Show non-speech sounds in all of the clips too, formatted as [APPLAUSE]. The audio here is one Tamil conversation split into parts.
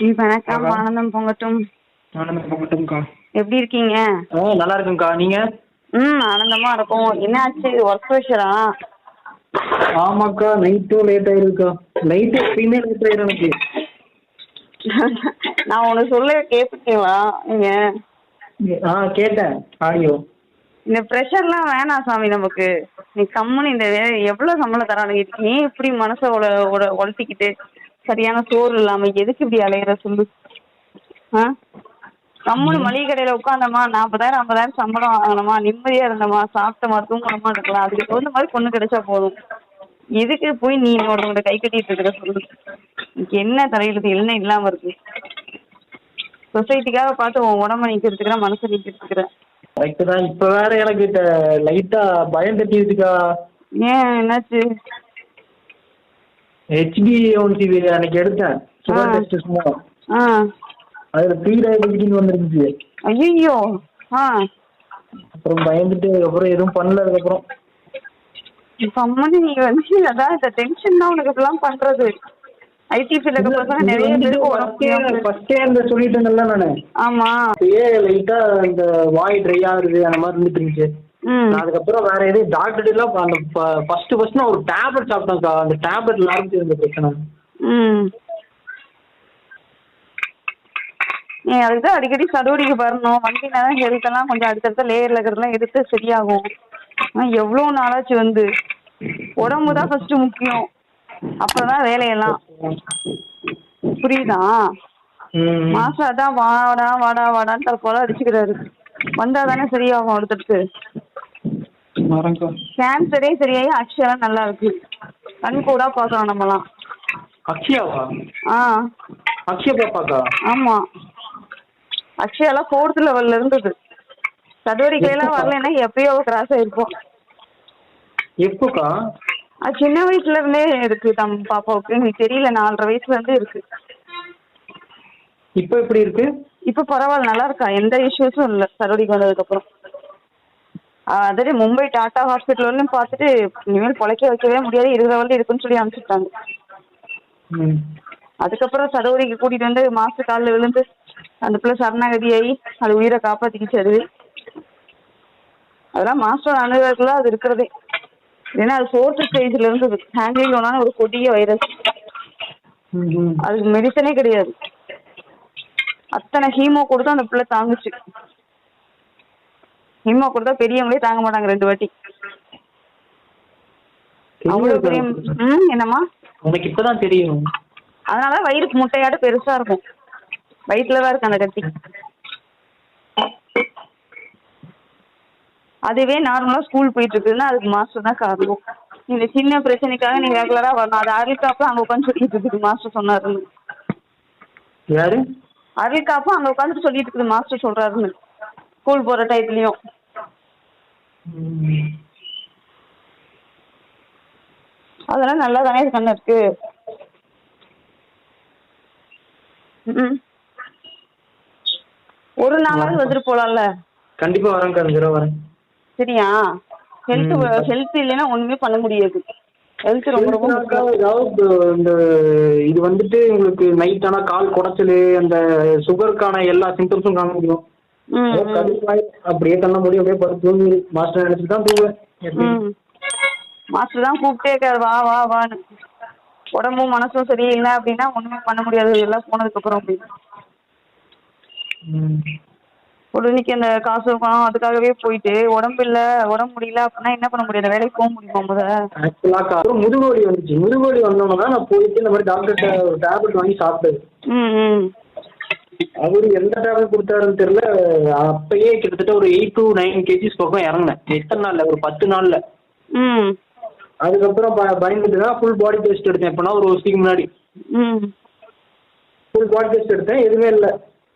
வணக்கம். ஆனந்தம் பொங்கட்டும். ஆனந்தம் போகட்டும்க்கா எப்படி இருக்கீங்க? ஆ நல்லா இருக்குங்கக்கா நீங்க? ம் ஆனந்தமா இருக்கும். என்னாச்சு ஒர்க் ப்ரெஷரா ஆமாக்கா நைட்டும் லேட் ஆயிருக்கா நைட்டு எப்பயுமே லேட் ஆயிரும் எனக்கு. [LAUGHS] நான் உனக்கு சொல்ல கேட்பீங்களா நீங்க? ஆ கேட்டேன். ஆடியோ. இந்த ப்ரெஷர்லாம் வேணாம் சாமி நமக்கு. நீ கம்முன்னு இந்த எவ்வளவு சம்பளம் தரானுங்க? இதுக்கு ஏன் இப்படி மனசை உட உட உழட்டிக்கிட்டு சரியான சோறு இல்லாம எதுக்கு இப்படி அலையிற சொல்லு? ஆ? கம்முன்னு மளிகை கடையில உட்காந்தோமா நாற்பதாயிரம் ஐம்பதாயிரம் சம்பளம் வாங்கினோமா நிம்மதியா இருந்தோமா? சாப்பிட்டோமா தூங்கணுமா? இருக்கலாம். அதுக்கு தகுந்த மாதிரி பொண்ணு கிடைச்சா போதும். எதுக்கு போய் நீ ஒருத்தவங்க கை கட்டிட்டு இருக்கிற சொல்லு? உனக்கு என்ன தலையெழுத்து? என்ன இல்லாம இருக்கு. சொசைட்டிக்காக பார்த்து உன் உடம்ப நீக்கிட்டு இருக்கிற மனசை தான். இப்போ வேற எனக்கு லைட்டா பயம் தட்டிடுச்சுக்கா ஏன்? என்னாச்சு? ஹெச்பி ஒன்சி அன்னைக்கு எடுத்தேன். சுகர். டெஸ்ட் ஆ. அதுல ப்ரீ டயபெட்டிக் வந்துருந்துச்சு ஐயோ ஆ. அப்புறம் பயந்துட்டு அதுக்கப்புறம் எதுவும் பண்ணல அதுக்கப்புறம். கம்மனு நீ வந்து அதான் இந்த டென்ஷன் தான் உனக்கு இப்பெல்லாம் பண்றது. ஐடி ஃபீல்டுக்கு பசங்க நிறைய பேருக்கு உடம்பு. ஃபர்ஸ்டே அந்த சொல்லிட்டேங்கல்ல நானு. ஆமா. அப்படியே லைட்டா இந்த வாய் ட்ரை ஆகுது அந்த மாதிரி இருந்துட்டு இருந்துச்சு. அதுக்கப்புறம் வேற எதுவும் டாக்டர் எல்லாம் அந்த ஃபர்ஸ்ட் ஃபர்ஸ்ட் நான் ஒரு டேப்லெட் சாப்பிட்டேன்க்கா அந்த டேப்லெட்ல ஆரம்பிச்சு இந்த பிரச்சனை. நீ அதுக்கு தான் அடிக்கடி சடுவடிக்கு வரணும். வண்டினா தான் ஹெல்த் எல்லாம் கொஞ்சம் அடுத்தடுத்த லேயர்ல இருக்கிறதெல்லாம் எடுத்து சரியாகும். எவ்வளோ நாளாச்சு வந்து? உடம்பு தான் ஃபர்ஸ்ட் முக்கியம். அப்புறம் வேலையெல்லாம். புரியுதா. மாசம் அதான் வாடா வாடா வாடான்னு தற்போல அடிச்சுக்கிறாரு. வந்தா தானே சரியாகும் அடுத்தடுத்து. கேன்சரே சரியாகி அக்ஷரம் நல்லா இருக்கு. கண் கூட பார்க்கலாம் நம்மலாம். அக்ஷயாவா? ஆ. அக்ஷயா பாப்பாக்கா ஆமா. அக்ஷயாலாம் ஃபோர்த் லெவல்ல இருந்தது. சதுவரிக்கையெல்லாம் வரலைன்னா எப்பயோ கிராஸ் ஆயிருப்போம். எப்போக்கா? அது சின்ன வயசுல இருந்தே இருக்கு தம் பாப்பாவுக்கு. எனக்கு தெரியல நாலரை வயசுல இருந்து இருக்கு. இப்போ எப்படி இருக்கு? இப்ப பரவாயில்ல நல்லா இருக்கா? எந்த இஷ்யூஸும் இல்ல. சரோடிக்கு வந்ததுக்கு அப்புறம் அதே மும்பை டாடா ஹாஸ்பிட்டல் வரலையும் பார்த்துட்டு இனிமேல் பொழைக்க வைக்கவே முடியாது இருபது வரல இருக்குன்னு சொல்லி அனுப்பிச்சுட்டாங்க. அதுக்கப்புறம் சரோடிக்கு கூட்டிட்டு வந்து மாஸ்டர் காலில் விழுந்து அந்த பிள்ளை சரணாகதியாகி அது உயிரை காப்பாத்திக்கிச்சு அது அதெல்லாம் மாஸ்டர் அனுபவத்துல அது இருக்கிறதே. ஏன்னா அது ஃபோர்த் ஸ்டேஜ்ல இருந்தது. ஹேண்ட்லிங்கோனான ஒரு கொடிய வைரஸ். அதுக்கு மெடிசனே கிடையாது. அத்தனை ஹீமோ கொடுத்து அந்த பிள்ளை தாங்குச்சு. ஹீமோ கொடுத்தா பெரியவங்களே தாங்க மாட்டாங்க ரெண்டு வாட்டி. அவ்வளவு பெரிய ம் என்னம்மா? உனக்கு இப்பதான் தெரியும். அதனால வயிறு முட்டையாட்ட பெருசா இருக்கும். வயிற்றுல தான் இருக்கு அந்த கட்டி அதுவே நார்மலா ஸ்கூல் போயிட்டு இருக்குதுன்னா அதுக்கு மாஸ்டர் தான் காரணம். இந்த சின்ன பிரச்சனைக்காக நீங்க ரெகுலரா வரணும். அது அருள்காப்பும் அங்க உட்காந்து சொல்லிட்டு இருக்குது மாஸ்டர் சொன்னாருன்னு. யாரு? அருள்காப்பும் அங்க உட்காந்துட்டு சொல்லிட்டு இருக்குது மாஸ்டர் சொல்றாருன்னு. ஸ்கூல் போற டயத்துலயும் ம். அதெல்லாம் நல்லா தானே கண்ணு இருக்கு. ஒரு நாளாவது வந்துட்டு போலாம்ல. கண்டிப்பா இந்த தடவை வரேன். சரியா? ஹெல்த். ஹெல்த் இல்லைன்னா ஒண்ணுமே பண்ண முடியாது. ஹெல்த் ரொம்ப ரொம்ப அதாவது இந்த இது வந்துட்டு உங்களுக்கு நைட் ஆனா கால் குடைச்சல் அந்த சுகருக்கான எல்லா சிம்டம்ஸும் காண முடியும். கடுப்பாய் அப்படியே கண்ண மூடி அப்படியே படுத்து தூங்கி மாஸ்டர் நினைச்சிட்டு தான் தூங்குவேன். மாஸ்டர் தான் கூப்பிட்டே இருக்காரு வா வா வான்னு. உடம்பும் மனசும் சரியில்லை அப்படின்னா ஒண்ணுமே பண்ண முடியாது எல்லாம் போனதுக்கு அப்புறம் அப்படின்னு. உடனேக்கு அந்த காசு பணம் அதுக்காகவே போயிட்டு உடம்பு இல்ல உடம்பு முடியல அப்படின்னா என்ன பண்ண முடியாது வேலைக்கு போக முடியுமா முத ஆக்சுவலாக்கா அப்புறம் முதுகு வலி வந்துச்சு. முதுகு வலி வந்தோம்னா நான் போயிட்டு இந்த மாதிரி ஒரு டேப்லெட் வாங்கி சாப்பிட்டது அவரு எந்த டேப்லெட் கொடுத்தாருன்னு தெரியல. அப்பயே கிட்டத்தட்ட ஒரு எயிட் டு நைன் கேஜிஸ் பக்கம் இறங்கினேன். எத்தனை நாள்ல? ஒரு பத்து நாள்ல. அதுக்கப்புறம் பயந்துட்டு தான் ஃபுல் பாடி டெஸ்ட் எடுத்தேன். எப்போனா ஒரு வருஷத்துக்கு முன்னாடி. ஃபுல் பாடி டெஸ்ட் எடுத்தேன். எதுவுமே இல்லை.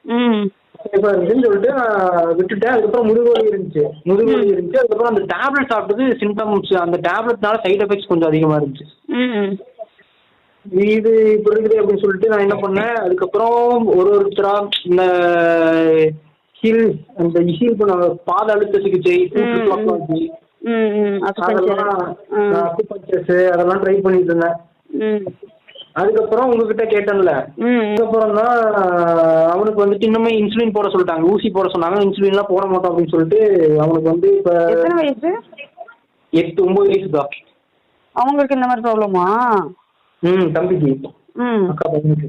ம். சேஃபாக இருந்துச்சுன்னு சொல்லிட்டு நான் விட்டுட்டேன். அதுக்கப்புறம் முதுகு வலி இருந்துச்சு. முதுகு வலி இருந்துச்சு. அதுக்கப்புறம் அந்த டேப்லெட் சாப்பிட்டது சிம்டம்ஸ் அந்த டேப்லெட்னால சைடு எஃபெக்ட்ஸ் கொஞ்சம் அதிகமாக இருந்துச்சு. இது இப்படி இருக்குது அப்படின்னு சொல்லிட்டு நான் என்ன பண்ணேன்? அதுக்கப்புறம் ஒரு ஒருத்தரா இந்த ஹீல் அந்த ஹீல் பண்ண பாத அழுத்த சிகிச்சை அதெல்லாம் ட்ரை பண்ணிட்டு இருந்தேன். அதுக்கப்புறம் உங்ககிட்ட கேட்டேன்ல. அதுக்கப்புறம் தான் அவனுக்கு வந்துட்டு இன்னுமே இன்சுலின் போட சொல்லிட்டாங்க. ஊசி போட சொன்னாங்க. இன்சுலின்லாம் போட மாட்டோம் அப்படின்னு சொல்லிட்டு அவனுக்கு வந்து இப்போ எட்டு ஒம்பது வயசு தான். அவங்களுக்கு இந்த மாதிரி ப்ராப்ளமா ம் தம்பிக்கு. அக்கா பையனுக்கு.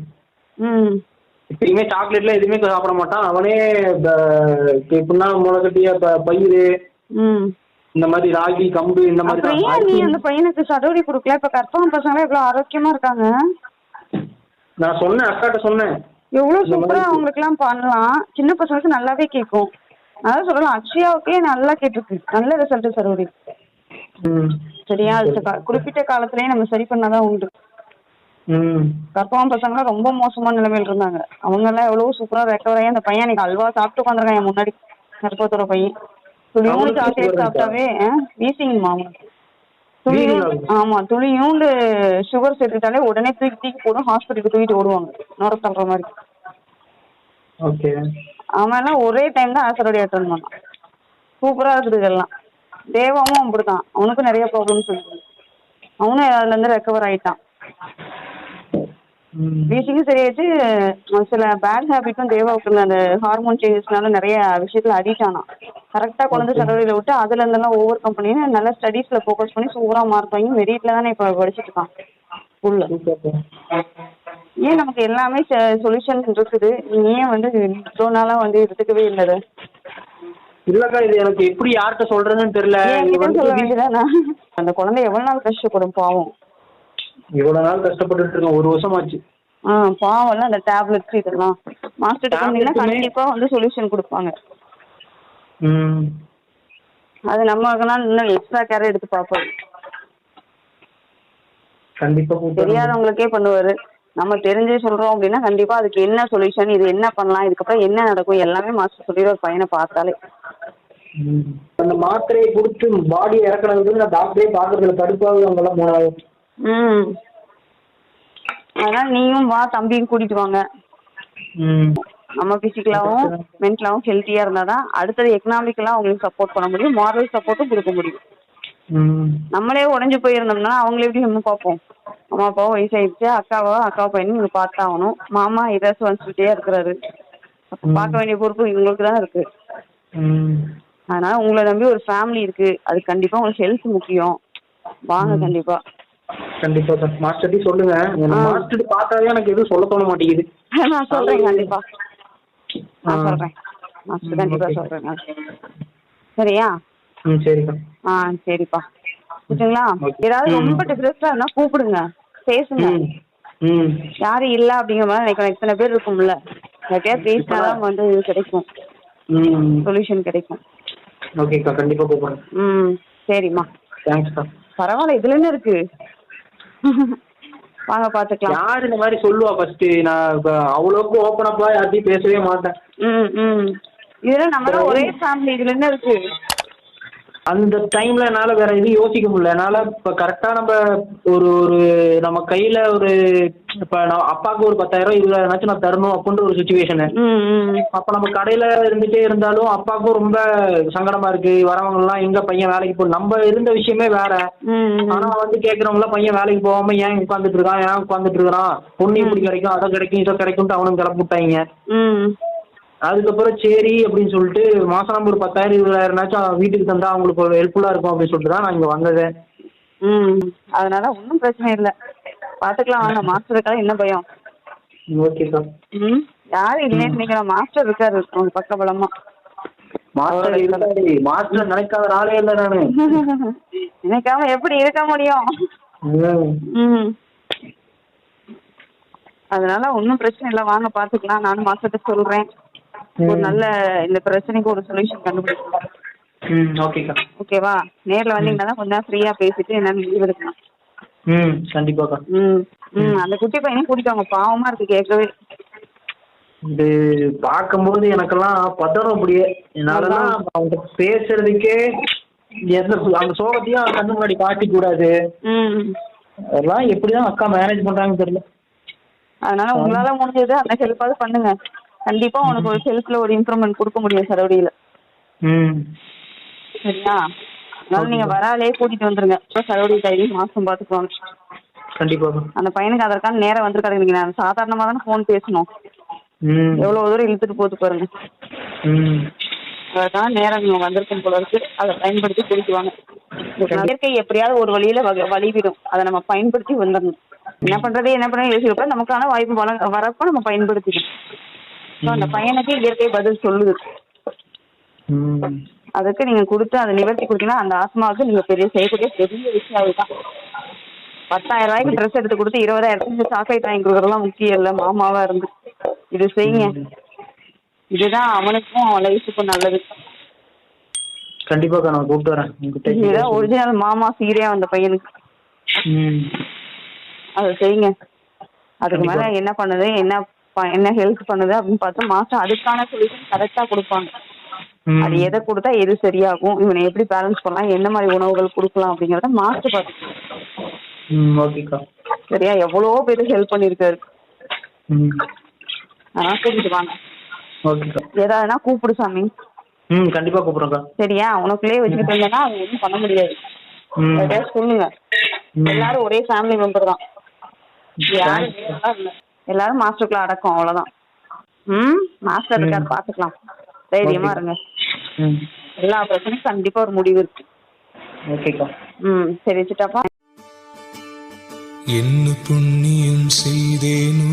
ம். எப்பயுமே சாக்லேட்லாம் எதுவுமே சாப்பிட மாட்டான். அவனே எப்படின்னா முளைக்கட்டிய பயிறு இந்த மாதிரி ராகி கம்பு இந்த மாதிரி ஏன் நீ அந்த பையனுக்கு சடோடி கொடுக்கல? இப்ப கற்பகம் பசங்க எவ்வளவு ஆரோக்கியமா இருக்காங்க. நான் சொன்னேன் அக்காட்ட சொன்னேன். எவ்வளவு சூப்பரா அவங்களுக்கு எல்லாம் பண்ணலாம். சின்ன பசங்களுக்கு நல்லாவே கேட்கும். அதான் சொல்லலாம் அக்ஷயாவுக்கே நல்லா கேட்டிருக்கு. நல்ல ரிசல்ட் சரோடி சரியா குறிப்பிட்ட காலத்திலேயே நம்ம சரி பண்ணாதான் உண்டு. கற்பகம் பசங்களாம் ரொம்ப மோசமான நிலைமையில இருந்தாங்க. அவங்க எல்லாம் எவ்வளவு சூப்பரா ரெக்கவர் ஆகி அந்த பையன் எனக்கு அல்வா சாப்பிட்டு உட்காந்துருக்கான் என் முன்னாடி. கற்பகத்தோட பையன் அவனுக்கு சாக்லேட்? சாப்பிட்டாவே வீசிங்கம்மா அவனுக்கு? துளியும் வீசிங் ஆமா துளியூண்டு சுகர் சேர்த்துட்டாலே உடனே தூக்கி தூக்கி போடும் ஹாஸ்பிட்டலுக்கு தூக்கிட்டு ஓடுவாங்க. நுர தள்ளுற மாதிரி. அவன் எல்லாம் ஒரே டைம் தான் ஆசரோடி அட்டன் பண்ணான் சூப்பரா இருக்குது இதெல்லாம். தேவாவும் அப்படிதான் அவனுக்கும் நிறைய ப்ராப்ளம்ஸ் இருக்கு. அவனும் அதுல இருந்து ரெக்கவர் ஆயிட்டான். ம். வீசிங்கும் சரியாச்சு சில பேட் ஹேபிட்டும் தேவாவுக்கு அந்த ஹார்மோன் சேஞ்சஸ்னால நிறைய விஷயத்துல அடிக்ட் ஆனான். கரெக்டா குழந்தை சடவெளியில விட்டு அதுல இருந்தெல்லாம் ஓவர் கம் பண்ணி நல்லா ஸ்டடீஸ்ல ஃபோக்கஸ் பண்ணி சூப்பரா மார்க் வாங்கி மெரிட்ல தானே இப்ப படிச்சிட்டு இருக்கான். ஸ்கூல்ல ஏன் நமக்கு எல்லாமே சொல்யூஷன் இருக்குது? ஏன் வந்து இவ்வளோ நாளா வந்து எடுத்துக்கவே இல்லை? இல்லக்கா இது எனக்கு எப்படி யார்கிட்ட சொல்றதுன்னு தெரியல. அந்த குழந்தை எவ்வளவு நாள் கஷ்டப்படும் பாவம். இவ்வளவு நாள் கஷ்டப்பட்டுட்டு இருக்கேன். ஒரு வருஷம் ஆச்சு ஆ பாவம்ல அந்த டேப்லெட்ஸ் இதெல்லாம். மாஸ்டர் Tablet-மே- கண்டிப்பா வந்து சொல்யூஷன் கொடுப்பாங்க. ம். அது நம்மளுக்குலாம் இன்னும் எக்ஸ்ட்ரா கேர் எடுத்து பார்ப்போம். கண்டிப்பா தெரியாதவங்களுக்கே பண்ணுவாரு. நம்ம தெரிஞ்சு சொல்றோம் அப்படின்னா கண்டிப்பா அதுக்கு என்ன சொல்யூஷன் இது என்ன பண்ணலாம் இதுக்கப்புறம் என்ன நடக்கும் எல்லாமே மாஸ்டர் சொல்லிடுவார் பையனை பார்த்தாலே. அந்த மாத்திரையை கொடுத்து பாடியை இறக்கணுங்கிறது நான் டாக்டரே பாக்குறதுல கடுப்பாகுது அவங்கெல்லாம் மூணாவது ம். அதனால நீயும் வா தம்பியும் கூட்டிட்டு வாங்க. நம்ம பிசிக்கலாவும் மென்டலாவும் ஹெல்த்தியா இருந்தாதான் அடுத்தது எக்கனாமிக்கலா அவங்களுக்கு சப்போர்ட் பண்ண முடியும். மாரல் சப்போர்ட்டும் கொடுக்க முடியும். நம்மளே உடஞ்சு போயிருந்தோம்னா அவங்கள எப்படி நம்ம பார்ப்போம். அம்மா அப்பாவும் வயசாயிடுச்சு. அக்காவோ அக்கா பையனும் நீங்க பார்த்தாகணும். மாமா ஏதாச்சும் வந்துட்டே இருக்கிறாரு. பார்க்க வேண்டிய பொறுப்பு இவங்களுக்கு தான் இருக்கு. அதனால உங்களை நம்பி ஒரு ஃபேமிலி இருக்கு. அது கண்டிப்பா உங்களுக்கு ஹெல்த் முக்கியம். வாங்க கண்டிப்பா. கண்டிப்பா சார் மாஸ்டர்ட்டி சொல்லுங்க. மாஸ்டர் பார்த்தாவே எனக்கு எதுவும் சொல்ல தோண மாட்டேங்குது. நான் சொல்றேன் கண்டிப்பா. நான். சொல்றேன். மாஸ்டர் கண்டிப்பா. சொல்றேன். சரியா? ம் சரிக்கா ஆ சரிப்பா. ஓகேங்களா. ஏதாவது. ரொம்ப டிஃப்ரெண்ட்டாக இருந்தா கூப்பிடுங்க. பேசுங்க. யாரும் இல்ல அப்படிங்கிற மாதிரி நினைக்கிறேன் இத்தனை பேர் இருக்கும்ல. யார்கிட்டயாவது பேசினாதான் வந்து இது கிடைக்கும். சொல்யூஷன் கிடைக்கும். ஓகேக்கா கண்டிப்பா கூப்பிடுறேன். ம். சரிம்மா. தேங்க்ஸ்க்கா பரவாயில்ல இதுல என்ன இருக்கு? [LAUGHS] வாங்க பாத்துக்கலாம். யார் இந்த மாதிரி சொல்லுவா ஃபர்ஸ்ட் நான் இப்ப அவ்வளோக்கு ஓப்பன் அப்பா யார்ட்டையும் பேசவே மாட்டேன். ம் ம். இதுல நம்ம ஒரே ஃபேமிலி இதுல என்ன இருக்கு? அந்த டைம்ல என்னால வேற எதுவும் யோசிக்க முடியல. என்னால இப்ப கரெக்டா நம்ம ஒரு ஒரு நம்ம கையில ஒரு இப்ப நான் அப்பாவுக்கு ஒரு பத்தாயிரம் இருபதாயிரம் நான் தரணும் அப்படின்ற ஒரு சுச்சுவேஷனு அப்ப நம்ம கடையில இருந்துட்டே இருந்தாலும் அப்பாவுக்கும் ரொம்ப சங்கடமா இருக்கு. வரவங்க எல்லாம் எங்க பையன் வேலைக்கு போ நம்ம இருந்த விஷயமே வேற. ஆனா வந்து கேக்குறவங்க எல்லாம் பையன் வேலைக்கு போகாம ஏன் உட்காந்துட்டு இருக்கான்? ஏன் உட்காந்துட்டு இருக்கிறான்? பொண்ணு இப்படி கிடைக்கும் அதை கிடைக்கும் இதை கிடைக்கும்ட்டு அவனும் கிளப்பி விட்டாங்க. ம். அதுக்கப்புறம் சரி அப்படின்னு சொல்லிட்டு மாசம் ஒரு பத்தாயிரம் இருபதாயிரம்னாச்சும் வீட்டுக்கு தந்தா அவங்களுக்கு ஒரு ஹெல்ப்ஃபுல்லா இருக்கும் அப்படின்னு சொல்லிட்டு தான் நான் இங்க வந்தது. ம் அதனால ஒன்றும் பிரச்சனை இல்லை. பாத்துக்கலாம் வாங்க. மாஸ்டர் இருக்காது என்ன பயம்? ஓகேக்கா ம் யாரும் இல்லைன்னு நினைக்கிறேன். மாஸ்டர் இருக்காரு உங்க பக்க பலமா. மாஸ்டர் இருக்காரு. மாஸ்டர் நினைக்காத ஆளே இல்லை நானு. [LAUGHS] நினைக்காம எப்படி இருக்க முடியும்? ம். அதனால ஒன்றும் பிரச்சனை இல்லை. வாங்க பார்த்துக்கலாம் நானும் மாஸ்டர்கிட்ட சொல்றேன். ஒரு. நல்ல இந்த பிரச்சனைக்கு ஒரு சொல்யூஷன் கண்டுபிடிக்கலாம் ம் ஓகேக்கா ஓகேவா நேர்ல வந்தீங்கன்னா தான் கொஞ்சம் ஃப்ரீயா பேசிட்டு என்னன்னு லீவ் எடுக்கலாம். ம் கண்டிப்பாக்கா ம் ம். அந்த குட்டி பையனையும் கூட்டிட்டு வாங்க. பாவமா இருக்கு கேட்கவே. இது பார்க்கும்போது எனக்கெல்லாம் பதறும் அப்படியே. என்னாலலாம் அவங்க பேசுறதுக்கே எந்த அந்த சோகத்தையும் கண்ணு முன்னாடி காட்டிக்க கூடாது அதெல்லாம் எப்படிதான் அக்கா மேனேஜ் பண்றாங்கன்னு தெரியல. அதனால உங்களால முடிஞ்சது அந்த ஹெல்ப்பாவது பண்ணுங்க. கண்டிப்பா உனக்கு ஒரு ஹெல்ப்ல ஒரு இம்ப்ரூவ்மெண்ட் கொடுக்க முடியும் சரவடியில சரியா? அதனால நீங்க வராலே கூட்டிட்டு வந்துருங்க. இப்போ சரவடி டைரி மாசம் பாத்துக்குவாங்க கண்டிப்பாக்கா அந்த பையனுக்கு அதற்கான நேரம் வந்திருக்காது. நீங்க நான் சாதாரணமா தானே ஃபோன் பேசணும். எவ்வளவு தூரம் இழுத்துட்டு போகுது பாருங்க. ம். அதற்கான நேரம் நீங்க வந்திருக்கும் போல இருக்கு. அதை பயன்படுத்தி குடிக்குவாங்க இயற்கை எப்படியாவது ஒரு வழியில வழிவிடும். அதை நம்ம பயன்படுத்தி வந்துடணும். என்ன பண்றது என்ன பண்ண யோசிக்கப்ப நமக்கான வாய்ப்பு வரப்ப நம்ம பயன்படுத்திக்கணும். அந்த பையனுக்கு இயற்கை பதில் சொல்லுது. அதுக்கு நீங்க கொடுத்து அதை நிவர்த்தி கொடுத்தீங்கன்னா அந்த ஆத்மாவுக்கு நீங்க பெரிய செய்யக்கூடிய பெரிய விஷயம் அதுதான். பத்தாயிரம் ரூபாய்க்கு ட்ரெஸ் எடுத்து கொடுத்து இருபதாயிரத்துக்கு சாக்லேட் வாங்கி கொடுக்குறதுலாம் முக்கியம் இல்லை. மாமாவா இருந்து. இது செய்யுங்க. இதுதான் அவனுக்கும் அவன் லைஃபுக்கும் நல்லது. கண்டிப்பாக்கா நான் கூப்பிட்டு வரேன். இதுதான் ஒரிஜினல் மாமா சீரியா வந்த பையனுக்கு. ம். அதை செய்யுங்க. அதுக்கு மேல. என்ன பண்ணுது என்ன என்ன ஹெல்ப் பண்ணுது அப்படின்னு பார்த்தா மாஸ்டர் அதுக்கான சொல்யூஷன் கரெக்டா கொடுப்பாங்க. அது எதை கொடுத்தா எது சரியாகும் இவனை எப்படி பேலன்ஸ் பண்ணலாம் என்ன மாதிரி உணவுகள் கொடுக்கலாம் அப்படிங்கறத மாஸ்டர் பார்த்து ம் ஓகேக்கா. சரியா? எவ்வளவோ பேருக்கு ஹெல்ப் பண்ணிருக்காரு அதெல்லாம் கூட்டிட்டு வாங்க. ஏதாவதுனா கூப்பிடு சாமி. ம் கண்டிப்பாக கூப்பிட்றேன்க்கா. சரியா? உனக்குள்ளேயே வச்சுக்கிட்டு இருந்தேன்னா அது ஒன்றும் பண்ண முடியாது. சொல்லுங்க. எல்லாரும் ஒரே ஃபேமிலி மெம்பர் தான். யாரும் இல்ல. எல்லாரும் மாஸ்டருக்குள்ள அடக்கம் அவ்வளவுதான். ம்? மாஸ்டர் இருக்காரு. பாத்துக்கலாம். தைரியமா. இருங்க. ம். எல்லா பிரச்சனையும் கண்டிப்பா ஒரு முடிவு இருக்கு. ஓகேக்கா. ம் சரி வச்சுட்டாப்பா. என்ன புண்ணியம் செய்தேனோ